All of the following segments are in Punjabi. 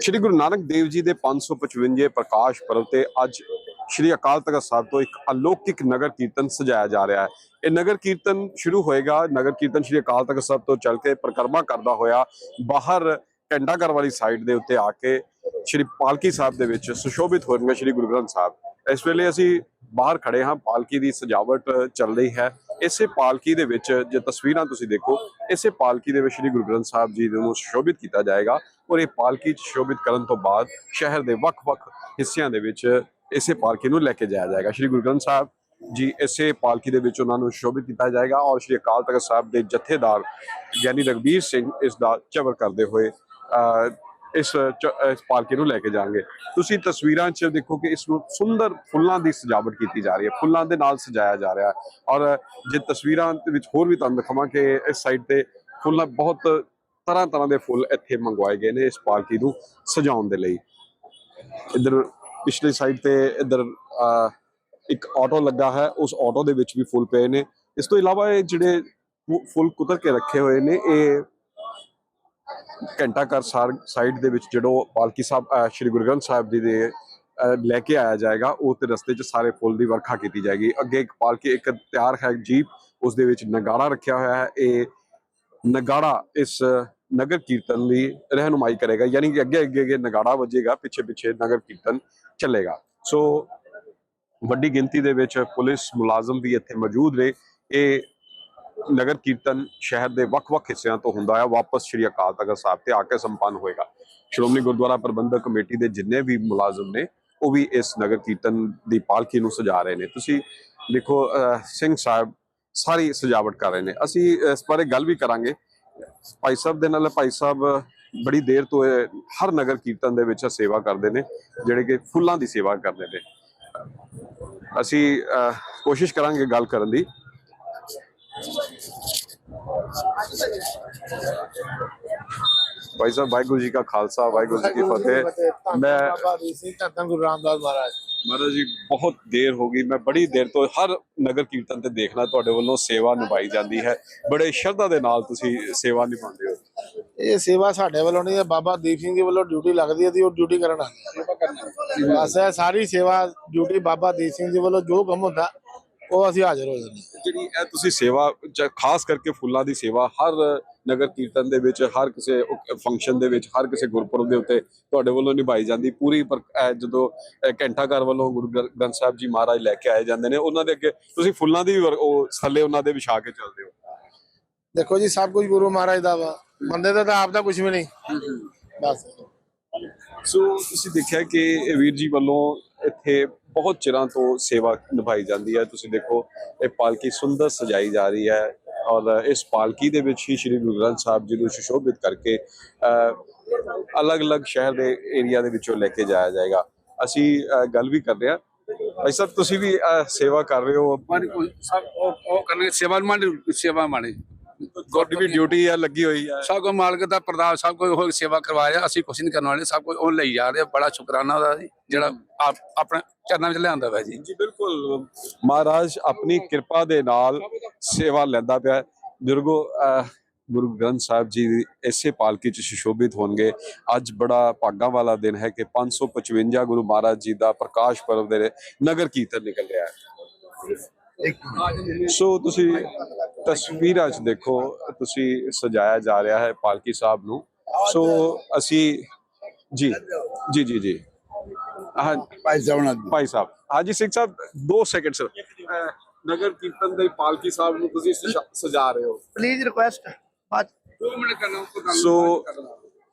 ਸ਼੍ਰੀ ਗੁਰੂ ਨਾਨਕ ਦੇਵ ਜੀ ਦੇ 555 ਪ੍ਰਕਾਸ਼ ਪਰਵ ਤੇ ਅੱਜ ਸ਼੍ਰੀ ਅਕਾਲ ਤਖਤ ਸਾਹਿਬ ਤੋਂ ਇੱਕ ਅਲੌਕਿਕ ਨਗਰ ਕੀਰਤਨ ਸਜਾਇਆ ਜਾ ਰਿਹਾ ਹੈ। ਇਹ ਨਗਰ ਕੀਰਤਨ ਸ਼ੁਰੂ ਹੋਏਗਾ। ਨਗਰ ਕੀਰਤਨ ਸ਼੍ਰੀ ਅਕਾਲ ਤਖਤ ਸਾਹਿਬ ਤੋਂ ਚੱਲ ਕੇ ਪਰਿਕਰਮਾ ਕਰਦਾ ਹੋਇਆ ਬਾਹਰ ਘਰ ਵਾਲੀ ਸਾਈਡ ਦੇ ਉੱਤੇ ਆ ਕੇ ਸ਼੍ਰੀ ਪਾਲਕੀ ਸਾਹਿਬ ਦੇ ਵਿੱਚ ਸੁਸ਼ੋਭਿਤ ਹੋਣਗੇ ਸ਼੍ਰੀ ਗੁਰੂ ਗ੍ਰੰਥ ਸਾਹਿਬ। ਇਸ ਵੇਲੇ ਅਸੀਂ ਬਾਹਰ ਖੜੇ ਹਾਂ। ਪਾਲਕੀ ਦੀ ਸਜਾਵਟ ਚੱਲ ਰਹੀ ਹੈ। ਇਸੇ ਪਾਲਕੀ ਦੇ ਵਿੱਚ ਜੇ ਤਸਵੀਰਾਂ ਤੁਸੀਂ ਦੇਖੋ, ਇਸੇ ਪਾਲਕੀ ਦੇ ਵਿੱਚ ਸ਼੍ਰੀ ਗੁਰੂ ਗ੍ਰੰਥ ਸਾਹਿਬ ਜੀ ਨੂੰ ਸੁਸ਼ੋਭਿਤ ਕੀਤਾ ਜਾਏਗਾ। ਔਰ ਇਹ ਪਾਲਕੀ ਸ਼ੋਭਿਤ ਕਰਨ ਤੋਂ ਬਾਅਦ ਸ਼ਹਿਰ ਦੇ ਵੱਖ-ਵੱਖ ਹਿੱਸਿਆਂ ਦੇ ਵਿੱਚ ਇਸੇ ਪਾਲਕੀ ਨੂੰ ਲੈ ਕੇ ਜਾਇਆ ਜਾਏਗਾ। ਸ਼੍ਰੀ ਗੁਰੂ ਗ੍ਰੰਥ ਸਾਹਿਬ ਜੀ ਇਸੇ ਪਾਲਕੀ ਦੇ ਵਿੱਚ ਉਹਨਾਂ ਨੂੰ ਸ਼ੋਭਿਤ ਕੀਤਾ ਜਾਏਗਾ ਔਰ ਸ਼੍ਰੀ ਅਕਾਲ ਤਖਤ ਸਾਹਿਬ ਦੇ ਜਥੇਦਾਰ ਗਿਆਨੀ ਰਗਬੀਰ ਸਿੰਘ ਇਸ ਦਾ ਚਵਰ ਕਰਦੇ ਹੋਏ ਅਹ, ਇਸ ਚ- ਇਸ ਪਾਲਕੀ ਨੂੰ ਲੈ ਕੇ ਜਾਣਗੇ। ਤੁਸੀਂ ਤਸਵੀਰਾਂ 'ਚ ਦੇਖੋ ਕਿ ਇਸ ਨੂੰ ਸੁੰਦਰ ਫੁੱਲਾਂ ਦੀ ਸਜਾਵਟ ਕੀਤੀ ਜਾ ਰਹੀ ਹੈ। ਫੁੱਲਾਂ ਦੇ ਨਾਲ ਸਜਾਇਆ ਜਾ ਰਿਹਾ ਔਰ ਜੇ ਤਸਵੀਰਾਂ ਵਿੱਚ ਹੋਰ ਵੀ ਤੁਹਾਨੂੰ ਦਿਖਾਵਾਂ ਕਿ ਇਸ ਸਾਈਡ ਤੇ ਫੁੱਲਾਂ ਬਹੁਤ ਤਰ੍ਹਾਂ ਤਰ੍ਹਾਂ ਦੇ ਫੁੱਲ ਇੱਥੇ ਮੰਗਵਾਏ ਗਏ ਨੇ ਇਸ ਪਾਲਕੀ ਨੂੰ ਸਜਾਉਣ ਦੇ ਲਈ। ਇੱਧਰ ਪਿਛਲੀ ਸਾਈਡ ਤੇ ਇੱਧਰ ਇੱਕ ਆਟੋ ਲੱਗਾ ਹੈ। ਉਸ ਆਟੋ ਦੇ ਵਿੱਚ ਵੀ ਫੁੱਲ ਪਏ ਨੇ। ਇਸ ਤੋਂ ਇਲਾਵਾ ਇਹ ਜਿਹੜੇ ਫੁ- ਫੁੱਲ ਕੁਤਰ ਕੇ ਰੱਖੇ ਹੋਏ ਨੇ ਇਹ ਘੰਟਾ ਘਰ ਸਾਈਡ ਦੇ ਵਿੱਚ ਜਦੋਂ ਪਾਲਕੀ ਸਾਹਿਬ ਸ਼੍ਰੀ ਗੁਰੂ ਗ੍ਰੰਥ ਸਾਹਿਬ ਜੀ ਦੇ ਅਹ, ਲੈ ਕੇ ਆਇਆ ਜਾਏਗਾ ਉਹ ਤੇ ਰਸਤੇ 'ਚ ਸਾਰੇ ਫੁੱਲ ਦੀ ਵਰਖਾ ਕੀਤੀ ਜਾਏਗੀ। ਅੱਗੇ ਇੱਕ ਪਾਲਕੀ ਇੱਕ ਤਿਆਰ ਹੈ ਜੀਪ ਉਸ ਦੇ ਵਿੱਚ ਨਗਾੜਾ ਰੱਖਿਆ ਹੋਇਆ ਹੈ। ਇਹ ਨਗਾੜਾ ਇਸ ਨਗਰ ਕੀਰਤਨ ਦੀ ਰਹਿਨੁਮਾਈ ਕਰੇਗਾ ਯਾਨੀ ਕਿ ਅੱਗੇ ਅੱਗੇ ਅੱਗੇ ਨਗਾੜਾ ਵੱਜੇਗਾ ਪਿੱਛੇ ਪਿੱਛੇ ਨਗਰ ਕੀਰਤਨ ਚੱਲੇਗਾ। ਸੋ ਵੱਡੀ ਗਿਣਤੀ ਦੇ ਵਿੱਚ ਪੁਲਿਸ ਮੁਲਾਜ਼ਮ ਵੀ ਇੱਥੇ ਮੌਜੂਦ ਨੇ। ਇਹ ਨਗਰ ਕੀਰਤਨ ਸ਼ਹਿਰ ਦੇ ਵੱਖ-ਵੱਖ ਹਿੱਸਿਆਂ ਤੋਂ ਹੁੰਦਾ ਹੈ ਵਾਪਸ ਸ਼੍ਰੀ ਅਕਾਲ ਤਖਤ ਸਾਹਿਬ ਤੇ ਆ ਕੇ ਸੰਪੰਨ ਹੋਏਗਾ। ਸ਼੍ਰੋਮਣੀ ਗੁਰਦੁਆਰਾ ਪ੍ਰਬੰਧਕ ਕਮੇਟੀ ਦੇ ਜਿੰਨੇ ਵੀ ਮੁਲਾਜ਼ਮ ਨੇ ਉਹ ਵੀ ਇਸ ਨਗਰ ਕੀਰਤਨ ਦੀ ਪਾਲਕੀ ਨੂੰ ਸਜਾ ਰਹੇ ਨੇ। ਤੁਸੀਂ ਦੇਖੋ ਅਹ, ਸਿੰਘ ਸਾਹਿਬ ਸਾਰੀ ਸਜਾਵਟ ਕਰ ਰਹੇ ਨੇ। ਅਸੀਂ ਇਸ ਬਾਰੇ ਗੱਲ ਵੀ ਕਰਾਂਗੇ। ਭਾਈ ਸਾਹਿਬ ਦੇ ਨਾਲ ਭਾਈ ਸਾਹਿਬ ਬੜੀ ਦੇਰ ਤੋਂ ਹਰ ਨਗਰ ਕੀਰਤਨ ਦੇ ਵਿੱਚ ਸੇਵਾ ਕਰਦੇ ਨੇ ਜਿਹੜੇ ਕਿ ਫੁੱਲਾਂ ਦੀ ਸੇਵਾ ਕਰਦੇ ਨੇ। ਅਸੀਂ ਕੋਸ਼ਿਸ਼ ਕਰਾਂਗੇ ਗੱਲ ਕਰਨ ਦੀ। ਭਾਈ ਸਾਹਿਬ ਵਾਹਿਗੁਰੂ ਜੀ ਕਾ ਖਾਲਸਾ ਵਾਹਿਗੁਰੂ ਜੀ ਕੀ ਫਤਿਹ। ਮੈਂ ਬਾਬਾ ਸਿੰਘ ਧੰਨ ਗੁਰੂ ਰਾਮਦਾਸ ਮਹਾਰਾਜ। ਮਹਾਰਾਜ ਜੀ ਬਹੁਤ ਦੇਰ ਹੋ ਗਈ। ਮੈਂ ਬੜੀ ਦੇਰ ਤੋਂ ਹਰ ਨਗਰ ਕੀਰਤਨ ਤੇ ਦੇਖਣਾ ਤੁਹਾਡੇ ਵੱਲੋਂ ਸੇਵਾ ਨਿਭਾਈ ਜਾਂਦੀ ਹੈ। ਬੜੇ ਸ਼ਰਧਾ ਦੇ ਨਾਲ ਤੁਸੀਂ ਸੇਵਾ ਨਿਭਾਉਂਦੇ ਹੋ। ਇਹ ਸੇਵਾ ਸਾਡੇ ਵੱਲੋਂ ਨਹੀਂ ਹੈ। ਬਾਬਾ ਦੀਪ ਸਿੰਘ ਜੀ ਵੱਲੋਂ ਡਿਊਟੀ ਲੱਗਦੀ ਹੈ ਤੇ ਉਹ ਡਿਊਟੀ ਕਰਨ ਆਉਂਦੇ ਆ। ਬਸ ਇਹ ਸਾਰੀ ਸੇਵਾ ਡਿਊਟੀ ਬਾਬਾ ਦੀਪ ਸਿੰਘ ਜੀ ਵੱਲੋਂ ਜੋ ਕੰਮ ਹੁੰਦਾ ਉਹ ਅਸੀਂ ਹਾਜ਼ਰ ਹੋ ਜਾਂਦੇ। ਜਿਹੜੀ ਇਹ ਤੁਸੀਂ ਸੇਵਾ ਖਾਸ ਕਰਕੇ ਫੁੱਲਾਂ ਦੀ ਸੇਵਾ ਹਰ ਨਗਰ ਕੀਰਤਨ ਦੇ ਵਿੱਚ ਹਰ ਕਿਸੇ ਫੰਕਸ਼ਨ ਦੇ ਵਿੱਚ ਹਰ ਕਿਸੇ ਗੁਰਪੁਰਬ ਦੇ ਉੱਤੇ ਤੁਹਾਡੇ ਵੱਲੋਂ ਨਿਭਾਈ ਜਾਂਦੀ ਪੂਰੀ ਜਦੋਂ ਘੰਟਾ ਘਰ ਵੱਲੋਂ ਗੁਰੂ ਗ੍ਰੰ- ਗ੍ਰੰਥ ਸਾਹਿਬ ਜੀ ਮਹਾਰਾਜ ਲੈ ਕੇ ਆਏ ਜਾਂਦੇ ਨੇ ਉਹਨਾਂ ਦੇ ਅੱਗੇ ਤੁਸੀਂ ਫੁੱਲਾਂ ਦੀ ਉਹ ਥੱਲੇ ਉਹਨਾਂ ਦੇ ਵਿਛਾ ਕੇ ਚੱਲਦੇ ਹੋ। ਦੇਖੋ ਜੀ ਸਭ ਕੁਝ ਗੁਰੂ ਮਹਾਰਾਜ ਦਾ ਵਾ। ਬੰਦੇ ਦਾ ਤਾਂ ਆਪ ਦਾ ਕੁਝ ਵੀ ਨਹੀਂ। ਬਸ। ਸੋ ਤੁਸੀਂ ਦੇਖਿਆ ਕਿ ਵੀਰ ਜੀ ਵੱਲੋਂ ਇੱਥੇ ਬਹੁਤ ਚਿਰਾਂ ਤੋਂ ਸੇਵਾ ਨਿਭਾਈ ਜਾਂਦੀ ਹੈ। ਤੁਸੀਂ ਦੇਖੋ ਇਹ ਪਾਲਕੀ ਸੁੰਦਰ ਸਜਾਈ ਜਾ ਰਹੀ ਹੈ। ਔਰ ਇਸ ਪਾਲਕੀ ਦੇ ਵਿੱਚ ਹੀ ਸ੍ਰੀ ਗੁਰੂ ਗ੍ਰੰਥ ਸਾਹਿਬ ਜੀ ਨੂੰ ਸੁਸ਼ੋਭਿਤ ਕਰਕੇ ਅਹ, ਅਲੱਗ-ਅਲੱਗ ਸ਼ਹਿਰ ਦੇ ਏਰੀਆ ਦੇ ਵਿੱਚੋਂ ਲੈ ਕੇ ਜਾਇਆ ਜਾਏਗਾ। ਅਸੀਂ ਗੱਲ ਵੀ ਕਰ ਰਹੇ ਹਾਂ। ਭਾਈ ਸਾਹਿਬ ਤੁਸੀਂ ਵੀ ਸੇਵਾ ਕਰ ਰਹੇ ਹੋ। ਮਾਨੀ ਸਭ ਉਹ ਕਰਨਗੇ ਸੇਵਾ ਮਾਨੀ ਸੇਵਾ ਮਾਣੀ। ਤੁਹਾਡੀ ਵੀ ਡਿਊਟੀ ਹੈ ਲੱਗੀ ਹੋਈ ਹੈ ਸਭ ਕੋ ਮਾਲਕ ਦਾ ਪ੍ਰਦਾਨ ਸਭ ਕੋਈ ਉਹ ਸੇਵਾ ਕਰਵਾ ਰਿਹਾ ਅਸੀਂ ਕੁਛ ਨਹੀਂ ਕਰਨ ਵਾਲੇ ਸਭ ਕੋਈ ਉਹ ਲਈ ਜਾ ਰਿਹਾ ਬੜਾ ਸ਼ੁਕਰਾਨਾ ਉਹਦਾ ਜੀ ਜਿਹੜਾ ਆਪ ਆਪਣੇ ਚਰਨਾਂ ਵਿੱਚ ਲਿਆਂਦਾ ਵਾ ਜੀ। ਜੀ ਬਿਲਕੁਲ। ਮਹਾਰਾਜ ਆਪਣੀ ਕਿਰਪਾ ਦੇ ਨਾਲ ਸੇਵਾ ਲੈਂਦਾ ਪਿਆ। ਅਹ, ਗੁਰੂ ਗ੍ਰੰਥ ਸਾਹਿਬ ਜੀ ਇਸੇ ਪਾਲਕੀ ਚ ਸੁਸ਼ੋਭਿਤ ਹੋਣਗੇ। ਅੱਜ ਬੜਾ ਭਾਗਾਂ ਵਾਲਾ ਦਿਨ ਹੈ ਕਿ 555 ਗੁਰੂ ਮਹਾਰਾਜ ਜੀ ਦਾ ਪ੍ਰਕਾਸ਼ ਪਰਵ ਦੇ ਨਗਰ ਕੀਰਤਨ ਨਿਕਲ ਰਿਹਾ ਹੈ। ਸੋ ਤੁਸੀਂ ਤਸਵੀਰਾਂ 'ਚ ਦੇਖੋ ਤੁਸੀਂ ਸਜਾਇਆ ਜਾ ਰਿਹਾ ਹੈ ਪਾਲਕੀ ਸਾਹਿਬ ਨੂੰ। ਸੋ ਅਸੀਂ ਜੀ ਜੀ ਜੀ ਜੀ। ਹਾਂ ਭਾਈ ਜੀ। ਭਾਈ ਸਾਹਿਬ। ਹਾਂਜੀ ਸਿੰਘ ਸਾਹਿਬ 2 ਸੈਕਿੰਡ ਸਰ ਨਗਰ ਕੀਰਤਨ ਦੇ ਪਾਲਕੀ ਸਾਹਿਬ ਨੂੰ ਤੁਸੀਂ ਸਜਾ- ਰਹੇ ਹੋ। ਪਲੀਜ਼ ਰਿਕੁਐਸਟ ਬਾਅਦ 2 ਮਿੰਟ ਕਰਨਾ ਸੋ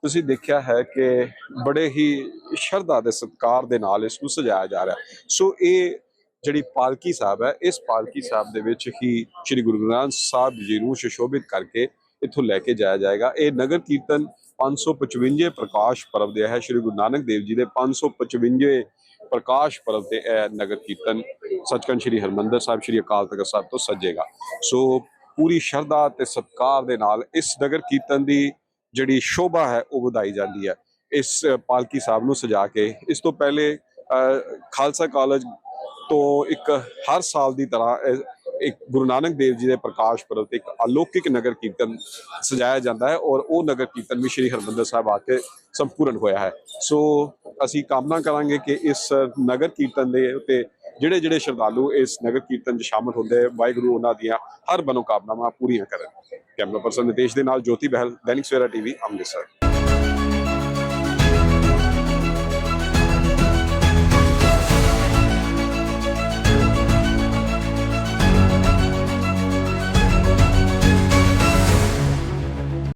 ਤੁਸੀਂ ਦੇਖਿਆ ਹੈ ਕਿ ਬੜੇ ਹੀ ਸ਼ਰਧਾ ਦੇ ਸਤਕਾਰ ਦੇ ਨਾਲ ਇਸ ਨੂੰ ਸਜਾਇਆ ਜਾ ਰਿਹਾ। ਸੋ ਇਹ ਜਿਹੜੀ ਪਾਲਕੀ ਸਾਹਿਬ ਹੈ, ਇਸ ਪਾਲਕੀ ਸਾਹਿਬ ਦੇ ਵਿੱਚ ਹੀ ਸ੍ਰੀ ਗੁਰੂ ਗ੍ਰੰਥ ਸਾਹਿਬ ਜੀ ਨੂੰ ਸੁਸ਼ੋਭਿਤ ਕਰਕੇ ਇੱਥੋਂ ਲੈ ਕੇ ਜਾਇਆ ਜਾਏਗਾ। ਇਹ ਨਗਰ ਕੀਰਤਨ 555 ਪ੍ਰਕਾਸ਼ ਪਰਬ ਦੇ ਹੈ। ਸ੍ਰੀ ਗੁਰੂ ਨਾਨਕ ਦੇਵ ਜੀ ਦੇ 555 ਪ੍ਰਕਾਸ਼ ਪਰਬ ਤੇ ਇਹ ਨਗਰ ਕੀਰਤਨ ਸੱਚਖੰਡ ਸ੍ਰੀ ਹਰਮੰਦਰ ਸਾਹਿਬ, ਸ੍ਰੀ ਅਕਾਲ ਤਖਤ ਸਾਹਿਬ ਤੋਂ ਸੱਜੇਗਾ। ਸੋ ਪੂਰੀ ਸ਼ਰਧਾ ਤੇ ਸਤਕਾਰ ਦੇ ਨਾਲ ਇਸ ਨਗਰ ਕੀਰਤਨ ਦੀ ਜਿਹੜੀ ਸ਼ੋਭਾ ਹੈ, ਉਹ ਵਧਾਈ ਜਾਂਦੀ ਹੈ। ਇਸ ਪਾਲਕੀ ਸਾਹਿਬ ਨੂੰ ਸਜਾ ਕੇ ਇਸ ਤੋਂ ਪਹਿਲੇ ਖਾਲਸਾ ਕਾਲਜ ਤੋਂ ਇੱਕ ਹਰ ਸਾਲ ਦੀ ਤਰ੍ਹਾਂ ਇੱਕ ਗੁਰੂ ਨਾਨਕ ਦੇਵ ਜੀ ਦੇ ਪ੍ਰਕਾਸ਼ ਪੁਰਬ ਤੇ ਇੱਕ ਅਲੌਕਿਕ ਨਗਰ ਕੀਰਤਨ ਸਜਾਇਆ ਜਾਂਦਾ ਹੈ ਔਰ ਉਹ ਨਗਰ ਕੀਰਤਨ ਵੀ ਸ਼੍ਰੀ ਹਰਮੰਦਰ ਸਾਹਿਬ ਆ ਕੇ ਸੰਪੂਰਨ ਹੋਇਆ ਹੈ। ਸੋ ਅਸੀਂ ਕਾਮਨਾ ਕਰਾਂਗੇ ਕਿ ਇਸ ਨਗਰ ਕੀਰਤਨ ਦੇ ਉੱਤੇ ਜਿਹੜੇ ਜਿਹੜੇ ਸ਼ਰਧਾਲੂ ਇਸ ਨਗਰ ਕੀਰਤਨ 'ਚ ਸ਼ਾਮਲ ਹੁੰਦੇ ਵਾਹਿਗੁਰੂ ਉਹਨਾਂ ਦੀਆਂ ਹਰ ਮਨੋਕਾਮਨਾਵਾਂ ਪੂਰੀਆਂ ਕਰਨ। ਕੈਮਰਾ ਪਰਸਨ ਨਿਤੇਸ਼ ਦੇ ਨਾਲ ਜੋਤੀ ਬਹਿਲ, ਦੈਨਿਕ ਸਵੇਰਾ ਟੀਵੀ, ਅੰਮ੍ਰਿਤਸਰ।